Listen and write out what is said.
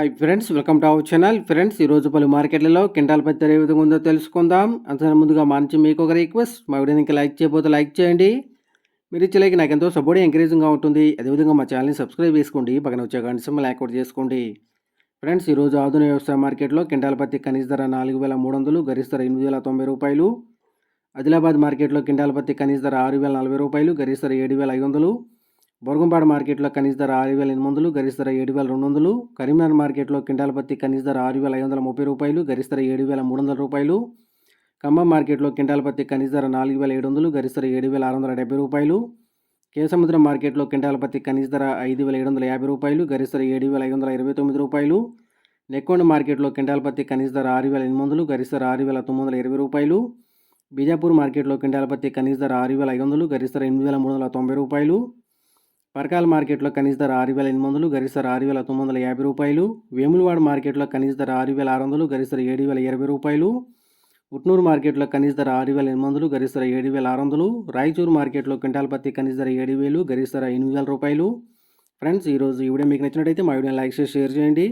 Hi friends welcome to our channel friends ఈరోజు పలు మార్కెట్లలో కింటాల్ పత్తి ఏ విధంగా ఉందో తెలుసుకుందాం. అంతకన్నా ముందుగా మంచి మీకు ఒక రిక్వెస్ట్ మా వీడియోని ఇంకా లైక్ చేయకపోతే లైక్ చేయండి. మీరు ఇచ్చే లైక్ నాకు ఎంతో సపోర్ట్ ఎంకరేజింగ్గా ఉంటుంది. అదేవిధంగా మా ఛానల్ని సబ్స్క్రైబ్ చేసుకోండి. పక్కన వచ్చే గంట సింబల్ యాక్టివేట్ చేసుకోండి. ఫ్రెండ్స్ ఈరోజు ఆధునిక వ్యవసాయ మార్కెట్లో కింటాల్ పత్తి కనీస ధర నాలుగు వేల మూడు వందలు గరిష్ట ధర ఎనిమిది వేల తొంభై రూపాయలు. ఆదిలాబాద్ మార్కెట్లో కింటాల్ పత్తి కనీస ధర ఆరు వేల నలభై రూపాయలు గరిష్ట ధర ఏడు వేల ఐదు వందలు. బొరగంపాడు మార్కెట్లో కనీస ధర ఆరు వేల ఎనిమిది వందలు గరిష్ట ధర ఏడు వేల రెండు వందలు. కరీంనగర్ మార్కెట్లో కింటాల పత్తి కనీస ధర ఆరు వేల ఐదు వందల ముప్పై రూపాయలు గరిష్ట ధర ఏడు వేల మూడు వందల రూపాయలు. ఖమ్మం మార్కెట్లో కింటాల పత్తి కనీస ధర నాలుగు వేల ఏడు వందలు గరిష్ట ధర ఏడు వేల ఆరు వందల డెబ్బై రూపాయలు. కేసముద్రం మార్కెట్లో కింటాల పత్తి కనీస ధర ఐదు వేల ఏడు వందల యాభై రూపాయలు గరిష్ట ధర ఏడు వేల ఐదు వందల ఇరవై తొమ్మిది రూపాయలు. నెక్కొండ మార్కెట్లో కింటాల పత్తి కనీస ధర ఆరు వేల ఎనిమిది వందలు గరిష్ట ధర ఆరు వేల తొమ్మిది వందల ఇరవై రూపాయలు. బీజాపూర్ మార్కెట్లో కింటాల పత్తి కనీస ధర ఆరు వేల ఐదు వందలు గరిష్ట ధర ఎనిమిది వేల మూడు వందల తొంభై రూపాయలు. పరకాల మార్కెట్లో కనీస ధర ఆరు వేల ఎనిమిది వందలు గరిష్ట ధర ఆరు వేల తొమ్మిది వందల యాభై రూపాయలు. వేములవాడ మార్కెట్లో కనీస ధర ఆరు వేల ఆరు వందలు గరిష్ట ధర ఏడు వేల ఇరవై రూపాయలు. ఉట్నూరు మార్కెట్లో కనీస ధర ఆరు వేల ఎనిమిది వందలు గరిష్ట ధర ఏడు వేల ఆరు వందలు. రాయచూరు మార్కెట్లో క్వింటాల్ పత్తి కనీస ధర ఏడు వేలు గరిష్ట ధర ఎనిమిది వేల రూపాయలు. ఫ్రెండ్స్ ఈరోజు ఈ వీడియో మీకు నచ్చినట్టయితే మా వీడియో లైక్ చేసి షేర్ చేయండి.